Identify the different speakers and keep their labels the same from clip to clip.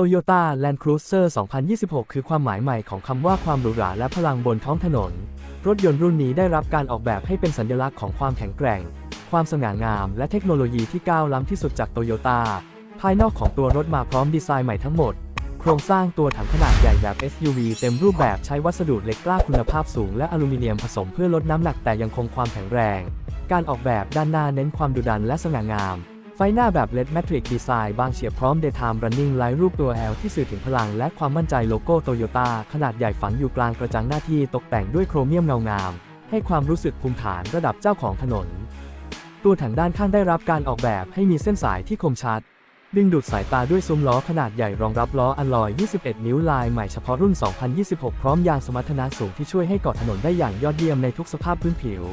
Speaker 1: Toyota Land Cruiser 2026 คือความหมายใหม่ของคำว่าความหรูหราและพลังบนท้องถนน รถยนต์รุ่นนี้ได้รับการออกแบบให้เป็นสัญลักษณ์ของความแข็งแกร่ง ความสง่างาม และเทคโนโลยีที่ก้าวล้ำที่สุดจากโตโยต้าภายนอกของตัวรถมาพร้อมดีไซน์ใหม่ทั้งหมด โครงสร้างตัวถังขนาดใหญ่แบบ SUV เต็มรูปแบบใช้วัสดุเหล็กกล้าคุณภาพสูงและอลูมิเนียมผสมเพื่อลดน้ำหนักแต่ยังคงความแข็งแรง การออกแบบด้านหน้าเน้นความดุดันและสง่างาม ไฟหน้าแบบ LED Matrix Design บางเฉียบพร้อม Daytime Running Light รูปตัว L ที่สื่อถึงพลังและความมั่นใจโลโก้โตโยต้าขนาดใหญ่ฝังอยู่กลางกระจังหน้าที่ตกแต่งด้วยโครเมียมเงางาม ให้ความรู้สึกภูมิฐานระดับเจ้าของถนน ตัวถังด้านข้างได้รับการออกแบบให้มีเส้นสายที่คมชัด ดึงดูดสายตาด้วยซุ้มล้อขนาดใหญ่รองรับล้ออัลลอย 21 นิ้วลายใหม่เฉพาะรุ่น 2026 พร้อมยางสมรรถนะสูงที่ช่วยให้เกาะถนนได้อย่างยอดเยี่ยมในทุกสภาพพื้นผิว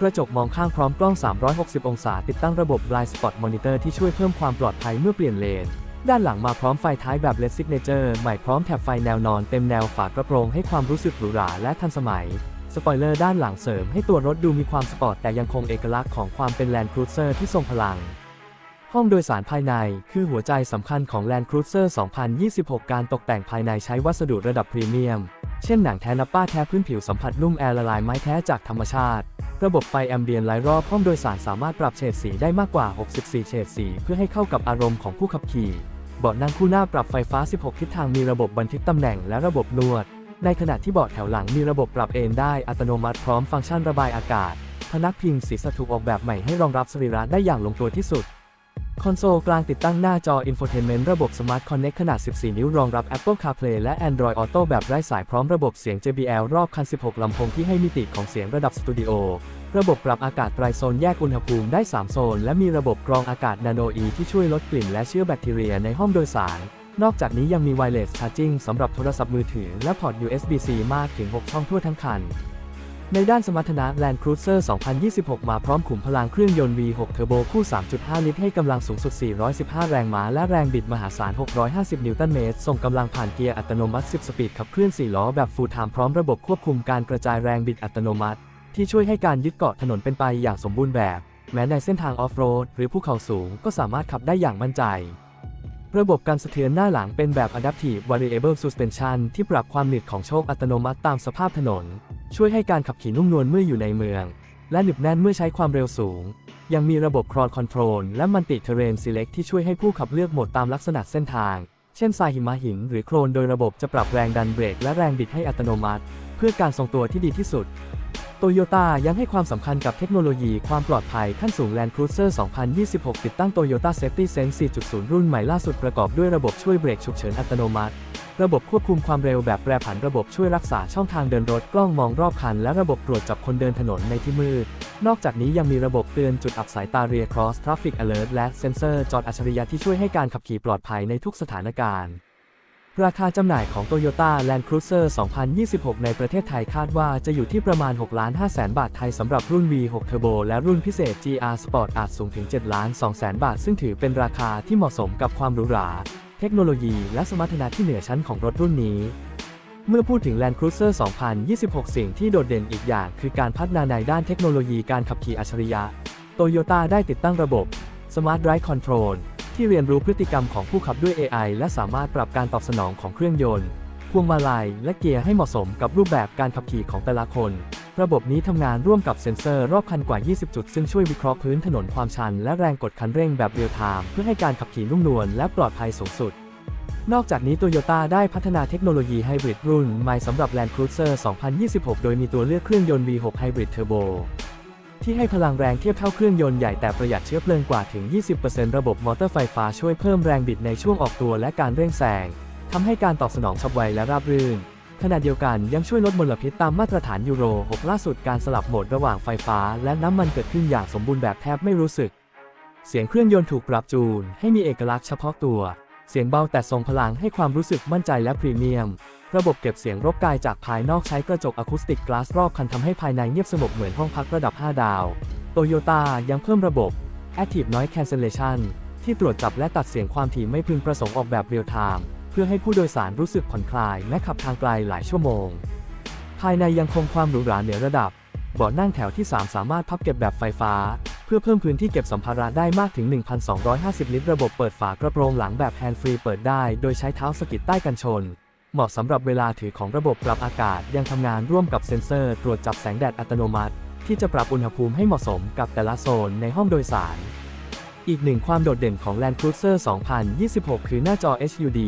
Speaker 1: กระจกมองข้างพร้อมกล้อง 360 องศา ติดตั้งระบบ Blind Spot Monitor ที่ช่วยเพิ่มความปลอดภัยเมื่อเปลี่ยนเลน ด้านหลังมาพร้อมไฟท้ายแบบ LED Signature ใหม่พร้อมแถบไฟแนวนอนเต็มแนวฝากระโปรงให้ความรู้สึกหรูหราและทันสมัย สปอยเลอร์ด้านหลังเสริมให้ตัวรถดูมีความสปอร์ตแต่ยังคงเอกลักษณ์ของความเป็น Land Cruiser ที่ทรงพลังห้องโดยสารภายในคือหัวใจสำคัญของ Land Cruiser 2026 การตกแต่งภายในใช้วัสดุระดับพรีเมียม เช่นหนังแท้นับป้าแท้พื้นผิวสัมผัสนุ่มแอร์ละลายไม้แท้จากธรรมชาติ ระบบไฟแอมเบียนไลท์รอบห้องโดยสารสามารถปรับเฉดสีได้มากกว่า 64 เฉดสี เพื่อให้เข้ากับอารมณ์ของผู้ขับขี่เบาะนั่งคู่หน้าปรับไฟฟ้า 16 ทิศทางมีระบบบันทึกตำแหน่งและระบบนวด ในขณะที่เบาะแถวหลังมีระบบปรับเอนได้อัตโนมัติพร้อมฟังก์ชันระบายอากาศพนักพิงศีรษะถูกออกแบบใหม่ให้รองรับสรีระได้อย่างลงตัวที่สุด คอนโซลกลางติดตั้งหน้าจอ Infotainment ระบบ Smart Connect ขนาด 14 นิ้วรองรับ Apple CarPlay และ Android Auto แบบไร้สายพร้อมระบบเสียง JBL รอบคัน 16 ลำโพงที่ให้มิติของเสียงระดับสตูดิโอ ระบบปรับอากาศไตรโซนแยกอุณหภูมิได้ 3 โซน และมีระบบกรองอากาศ Nano E ที่ช่วยลดกลิ่นและเชื้อแบคทีเรียในห้องโดยสาร นอกจากนี้ยังมี Wireless Charging สำหรับโทรศัพท์มือถือและพอร์ต USB-C มากถึง 6 ช่องทั่วทั้งคัน ในด้านสมรรถนะ Land Cruiser 2026 มาพร้อมขุมพลังเครื่องยนต์ V6 Turbo คู่ 3.5 ลิตร ให้กำลังสูงสุด 415 แรงม้า และแรงบิดมหาศาล 650 นิวตันเมตร ส่งกำลังผ่านเกียร์อัตโนมัติ 10 สปีด ขับเคลื่อน 4 ล้อ แบบ Full Time พร้อมระบบควบคุมการกระจายแรงบิดอัตโนมัติ ที่ช่วยให้การยึดเกาะถนนเป็นไปอย่างสมบูรณ์แบบ แม้ในเส้นทางออฟโรดหรือภูเขาสูงก็สามารถขับได้อย่างมั่นใจระบบการสะเทือนหน้าหลังเป็นแบบ Adaptive Variable Suspension ที่ปรับความหนืดของโชคอัตโนมัติตามสภาพถนน ช่วยให้การขับขี่นุ่มนวลเมื่ออยู่ในเมือง และหนึบแน่นเมื่อใช้ความเร็วสูง ยังมีระบบ Crawl Control และ Multi Terrain Select ที่ช่วยให้ผู้ขับเลือกโหมดตามลักษณะเส้นทาง เช่นทรายหิมะหิน หรือโคลนโดยระบบจะปรับแรงดันเบรกและแรงบิดให้อัตโนมัติ เพื่อการทรงตัวที่ดีที่สุดโตโยต้ายังให้ความสำคัญกับเทคโนโลยีความปลอดภัยขั้นสูง Land Cruiser 2026 ติดตั้ง Toyota Safety Sense 4.0 รุ่นใหม่ล่าสุดประกอบด้วยระบบช่วยเบรกฉุกเฉินอัตโนมัติ ระบบควบคุมความเร็วแบบแปรผันระบบช่วยรักษาช่องทางเดินรถกล้องมองรอบคัน และระบบตรวจจับคนเดินถนนในที่มืด นอกจากนี้ยังมีระบบเตือนจุดอับสายตา Rear Cross Traffic Alert และเซ็นเซอร์จอดอัจฉริยะที่ช่วยให้การขับขี่ปลอดภัยในทุกสถานการณ์ ราคาจำหน่ายของ Toyota Land Cruiser 2026 ในประเทศไทยคาดว่าจะอยู่ที่ประมาณ6ล้าน5แสนบาทไทยสำหรับรุ่น V6 Turbo และรุ่นพิเศษ GR Sport อาจสูงถึง7ล้าน2แสนบาท ซึ่งถือเป็นราคาที่เหมาะสมกับความหรูหรา เทคโนโลยีและสมรรถนะที่เหนือชั้นของรถรุ่นนี้ เมื่อพูดถึง Land Cruiser 2026 สิ่งที่โดดเด่นอีกอย่างคือการพัฒนาในด้านเทคโนโลยีการขับขี่อัจฉริยะ Toyota ได้ติดตั้งระบบ Smart Drive Control ที่เรียนรู้พฤติกรรมของผู้ขับด้วย AI และสามารถปรับการตอบสนองของเครื่องยนต์ พวงมาลัย และเกียร์ให้เหมาะสมกับรูปแบบการขับขี่ของแต่ละคน ระบบนี้ทำงานร่วมกับเซ็นเซอร์รอบคันกว่า 20 จุด ซึ่งช่วยวิเคราะห์พื้นถนนความชัน และแรงกดคันเร่งแบบเรียลไทม์เพื่อให้การขับขี่นุ่มนวลและปลอดภัยสูงสุด นอกจากนี้ Toyota ได้พัฒนาเทคโนโลยีไฮบริดรุ่นใหม่สำหรับ Land Cruiser 2026 โดยมีตัวเลือกเครื่องยนต์ V6 Hybrid Turbo ที่ให้พลังแรงเทียบเท่าเครื่องยนต์ใหญ่แต่ประหยัดเชื้อเพลิงกว่าถึง 20%ระบบมอเตอร์ไฟฟ้าช่วยเพิ่มแรงบิดในช่วงออกตัวและการเร่งแซงทำให้การตอบสนองฉับไวและราบรื่น ขณะเดียวกันยังช่วยลดมลพิษตามมาตรฐานยูโร 6 ล่าสุดการสลับโหมดระหว่างไฟฟ้า และน้ำมันเกิดขึ้นอย่างสมบูรณ์แบบแทบไม่รู้สึก เสียงเครื่องยนต์ถูกปรับจูน ให้มีเอกลักษณ์เฉพาะตัว เสียงเบาแต่ทรงพลังให้ความรู้สึกมั่นใจและพรีเมียม ระบบเก็บเสียงรบกายจากภายนอกใช้กระจกอะคูสติกกลาสรอบคันทำให้ภายในเงียบสงบเหมือนห้องพักระดับ 5 ดาวโตโยต้ายังเพิ่มระบบ Active Noise Cancellation ที่ตรวจจับและตัดเสียงความถี่ไม่พึงประสงค์ออกแบบเรียลไทม์ เพื่อให้ผู้โดยสารรู้สึกผ่อนคลายแม้ขับทางไกลหลายชั่วโมง ภายในยังคงความหรูหราเหนือระดับ เบาะนั่งแถวที่ 3 สามารถพับเก็บแบบไฟฟ้า เพื่อเพิ่มพื้นที่เก็บสัมภาระได้มากถึง 1,250 ลิตร ระบบเปิดฝากระโปรงหลังแบบแฮนด์ฟรีเปิดได้โดยใช้เท้าสกิดใต้กันชน เหมาะสำหรับเวลาถือของระบบปรับอากาศยังทำงานร่วมกับเซ็นเซอร์ตรวจจับแสงแดดอัตโนมัติ ที่จะปรับอุณหภูมิให้เหมาะสมกับแต่ละโซนในห้องโดยสารอีกหนึ่งความโดดเด่นของ Land Cruiser 2026 คือหน้าจอ HUD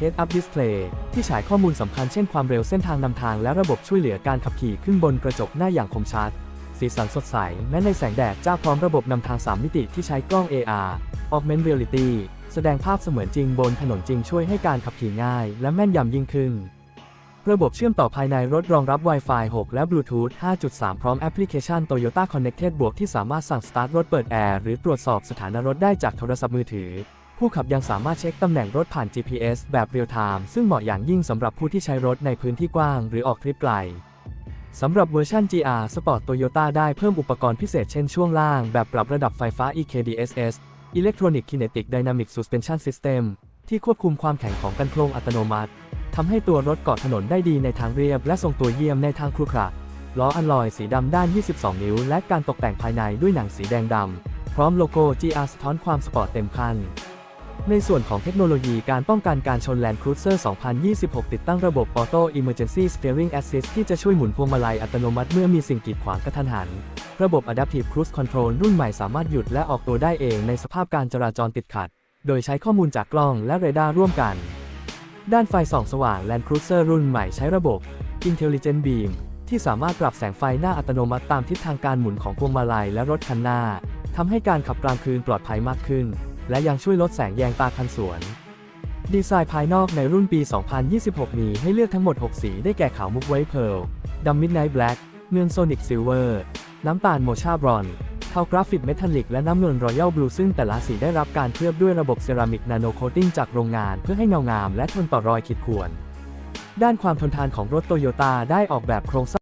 Speaker 1: Head-Up Display ที่ฉายข้อมูลสำคัญเช่นความเร็วเส้นทางนำทางและระบบช่วยเหลือการขับขี่ขึ้นบนกระจกหน้าอย่างคมชัด สีสันสดใส แม้ในแสงแดดจ้าพร้อมระบบนำทาง 3 มิติที่ใช้กล้อง AR Augmented Reality แสดงภาพเสมือนจริงบนถนนจริงช่วยให้การขับขี่ง่าย และแม่นยำยิ่งขึ้น ระบบเชื่อมต่อภายในรถรองรับ Wi-Fi 6 และ Bluetooth 5.3 พร้อมแอปพลิเคชัน Toyota Connected บวกที่สามารถสั่งสตาร์ทรถเปิดแอร์หรือตรวจสอบสถานะรถได้จากโทรศัพท์มือถือ ผู้ขับยังสามารถเช็คตำแหน่งรถผ่าน GPS แบบเรียลไทม์ซึ่งเหมาะอย่างยิ่งสำหรับผู้ที่ใช้รถในพื้นที่กว้างหรือออกทริปไกลสำหรับเวอร์ชัน GR Sport Toyota ได้เพิ่มอุปกรณ์พิเศษเช่นช่วงล่างแบบปรับระดับไฟฟ้า EKDSS Electronic Kinetic Dynamic Suspension System ที่ควบคุมความแข็งของกันโครงอัตโนมัติทำให้ตัวรถเกาะถนนได้ดีในทางเรียบและทรงตัวเยี่ยมในทางครุขระล้ออัลลอยสีดำด้าน 22 นิ้ว และการตกแต่งภายในด้วยหนังสีแดงดำพร้อมโลโก้ GR สะท้อนความสปอร์ตเต็มคัน ในส่วนของเทคโนโลยีการป้องกันการชน Land Cruiser 2026 ติดตั้งระบบ Auto Emergency Steering Assist ที่จะช่วยหมุนพวงมาลัยอัตโนมัติเมื่อมีสิ่งกีดขวางกระทันหัน ระบบ Adaptive Cruise Control รุ่นใหม่สามารถหยุดและออกตัวได้เองในสภาพการจราจรติดขัด โดยใช้ข้อมูลจากกล้องและเรดาร์ร่วมกัน ด้านไฟส่องสว่าง Land Cruiser รุ่นใหม่ใช้ระบบ Intelligent Beam ที่สามารถปรับแสงไฟหน้าอัตโนมัติตามทิศทางการหมุนของพวงมาลัยและรถคันหน้าทำให้การขับกลางคืนปลอดภัยมากขึ้น และยังช่วยลดแสงแยงตาคันสวน ดีไซน์ภายนอกในรุ่นปี 2026 มีให้เลือกทั้งหมด 6 สีได้แก่ขาวมุกไวท์เพลดำมิดไนท์แบล็กเงินโซนิกซิลเวอร์น้ำตาลโมชาบรอนเทากราฟิกเมทัลลิกและน้ำเงินรอยัลบลูซึ่งแต่ละสีได้รับการเคลือบด้วยระบบเซรามิกนาโนโคตติ้งจากโรงงานเพื่อให้เงางามและทนต่อรอยขีดข่วน ด้านความทนทานของรถโตโยต้าได้ออกแบบโครงสร้าง